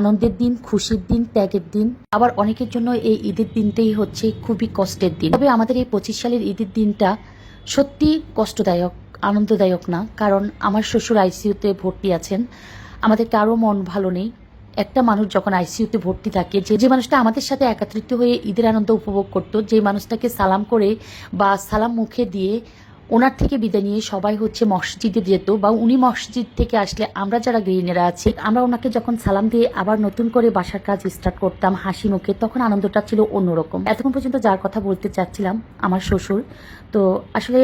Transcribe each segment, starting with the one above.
আনন্দের দিন, খুশির দিন, ত্যাগের দিন। আবার অনেকের জন্য এই ঈদের দিনটাই হচ্ছে খুবই কষ্টের দিন। তবে আমাদের এই পঁচিশ সালের ঈদের দিনটা সত্যি কষ্টদায়ক, আনন্দদায়ক না। কারণ আমার শ্বশুর আইসিইউতে ভর্তি আছেন। আমাদের কারও মন ভালো নেই। একটা মানুষ যখন আইসিইউতে ভর্তি থাকে, যে যে মানুষটা আমাদের সাথে একাত্রিত হয়ে ঈদের আনন্দ উপভোগ করতো, যে মানুষটাকে সালাম করে বা সালাম মুখে দিয়ে ওনার থেকে বিদায় নিয়ে সবাই হচ্ছে মসজিদে যেত বা উনি মসজিদ থেকে আসলে আমরা যারা গৃহিণীরা আছি, আমরা ওনাকে যখন সালাম দিয়ে আবার নতুন করে বাসার কাজ স্টার্ট করতাম, হাসি মুখে, তখন আনন্দটা ছিল অন্যরকম। এতক্ষণ পর্যন্ত যার কথা বলতে চাচ্ছিলাম, আমার শ্বশুর। তো আসলে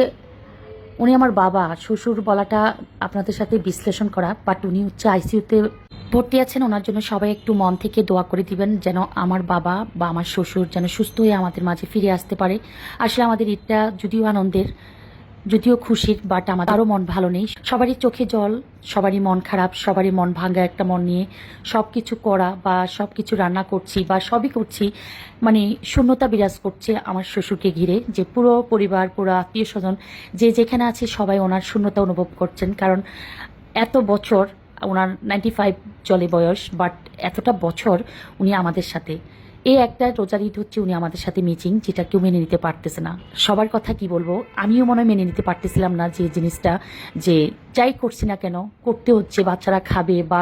উনি আমার বাবা, শ্বশুর বলাটা আপনাদের সাথে বিশ্লেষণ করা বাট উনি হচ্ছে আইসিইউতে ভর্তি আছেন, ওনার জন্য সবাই একটু মন থেকে দোয়া করে দিবেন, যেন আমার বাবা বা আমার শ্বশুর যেন সুস্থ হয়ে আমাদের মাঝে ফিরে আসতে পারে। আসলে আমাদের ঈদটা যদিও আনন্দের যদিও খুশির বাট আমার কারও মন ভালো নেই। সবারই চোখে জল, সবারই মন খারাপ, সবারই মন ভাঙ্গা একটা মন নিয়ে সব কিছু করা বা সব কিছু রান্না করছি বা সবই করছি মানে শূন্যতা বিরাজ করছে আমার শ্বশুরকে ঘিরে যে পুরো পরিবার, পুরো আত্মীয় স্বজন যে যেখানে আছে সবাই ওনার শূন্যতা অনুভব করছেন। কারণ এত বছর ওনার নাইনটি ফাইভ চলে বয়স বাট এতটা বছর উনি আমাদের সাথে। এই একটা রোজার ঈদ হচ্ছে উনি আমাদের সাথে মিচিং যেটা কেউ মেনে নিতে পারতেছে না। সবার কথা কি বলব? আমিও মনে হয় মেনে নিতে পারতেছিলাম না যে জিনিসটা, যে যাই করছি না কেন, করতে হচ্ছে, বাচ্চারা খাবে বা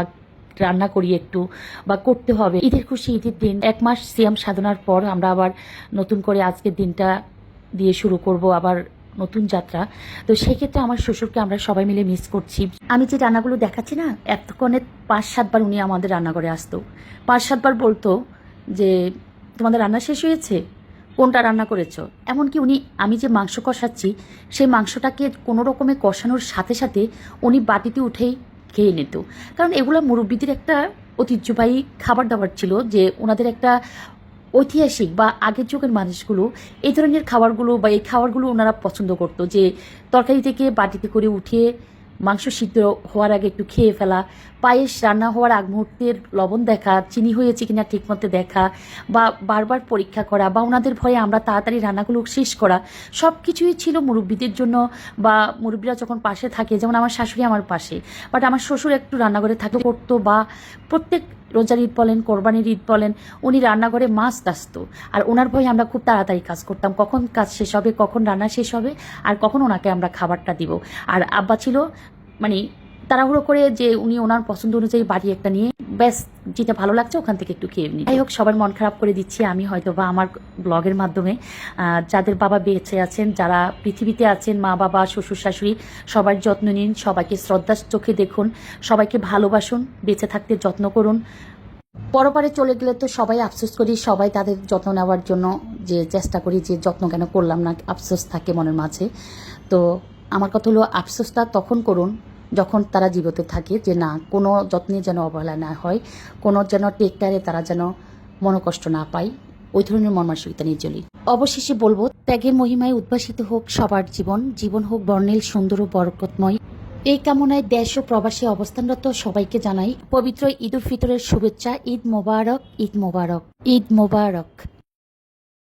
রান্না করি একটু, বা করতে হবে। ঈদের খুশি, ঈদের দিন, এক মাস সিয়াম সাধনার পর আমরা আবার নতুন করে আজকের দিনটা দিয়ে শুরু করব আবার নতুন যাত্রা। তো সেক্ষেত্রে আমার শ্বশুরকে আমরা সবাই মিলে মিস করছি। আমি যে রান্নাগুলো দেখাচ্ছি না, এতক্ষণে পাঁচ সাতবার উনি আমাদের রান্নাঘরে আসতো। পাঁচ সাতবার বলতো যে তোমাদের রান্না শেষ হয়েছে? কোনটা রান্না করেছ? এমনকি উনি, আমি যে মাংস কষাচ্ছি, সেই মাংসটাকে কোনো রকমে কষানোর সাথে সাথে উনি বাটিতে উঠেই খেয়ে নিত। কারণ এগুলো মুরব্বীদের একটা ঐতিহ্যবাহী খাবার দাবার ছিল যে ওনাদের একটা ঐতিহাসিক বা আগের যুগের মানুষগুলো এই ধরনের খাবারগুলো বা এই খাবারগুলো ওনারা পছন্দ করতো যে তরকারি থেকে বাটিতে করে উঠিয়ে মাংস সিদ্ধ হওয়ার আগে একটু খেয়ে ফেলা, পায়েস রান্না হওয়ার আগ মুহূর্তের লবণ দেখা, চিনি হয়েছে কিনা ঠিকমতো দেখা, বা বারবার পরীক্ষা করা, বা ওনাদের ভয়ে আমরা তাড়াতাড়ি রান্নাগুলো শেষ করা সব কিছুই ছিল মুরব্বীদের জন্য, বা মুরব্বীরা যখন পাশে থাকে, যেমন আমার শাশুড়ি আমার পাশে বাট আমার শ্বশুর একটু রান্নাঘরে থাকে করতো বা প্রত্যেক রোজার ঈদ বলেন, কোরবানির ঈদ বলেন, উনি রান্নাঘরে মাছ আসতো আর ওনার ভয়ে আমরা খুব তাড়াতাড়ি কাজ করতাম। কখন কাজ শেষ হবে, কখন রান্না শেষ হবে, আর কখন ওনাকে আমরা খাবারটা দিব। আর আব্বা ছিল মানে তাড়াহুড়ো করে যে উনি ওনার পছন্দ অনুযায়ী বাড়ি একটা নিয়ে ব্যাস যেটা ভালো লাগছে ওখান থেকে একটু খেয়ে নিই যাই হোক, সবার মন খারাপ করে দিচ্ছি আমি হয়তো বা আমার ব্লগের মাধ্যমে। যাদের বাবা বেঁচে আছেন, যারা পৃথিবীতে আছেন, মা বাবা, শ্বশুর শাশুড়ি, সবার যত্ন নিন, সবাইকে শ্রদ্ধার চোখে দেখুন, সবাইকে ভালোবাসুন, বেঁচে থাকতে যত্ন করুন। পরপারে চলে গেলে তো সবাই আফসোস করি, সবাই তাদের যত্ন নেওয়ার জন্য যে চেষ্টা করি, যে যত্ন কেন করলাম না, আফসোস থাকে মনের মাঝে। তো আমার কথা হলো, আফসোসটা তখন করুন যখন তারা জীবিত থাকে যে না, কোনো যত্নে যেন অবহেলা না হয়, কোনো যেন টেকটারে তারা যেন মনোকষ্ট না পায়, ওই ধরনের মর্মাসিকতা নিয়ে চলি অবশেষে বলব, ত্যাগের মহিমায় উদ্ভাসিত হোক সবার জীবন জীবন হোক বর্ণিল, সুন্দর ও বরকতময়। এই কামনায় দেশ ও প্রবাসী অবস্থানরত সবাইকে জানাই পবিত্র ঈদ উল ফিতরের শুভেচ্ছা। ঈদ মোবারক ঈদ মোবারক ঈদ মোবারক।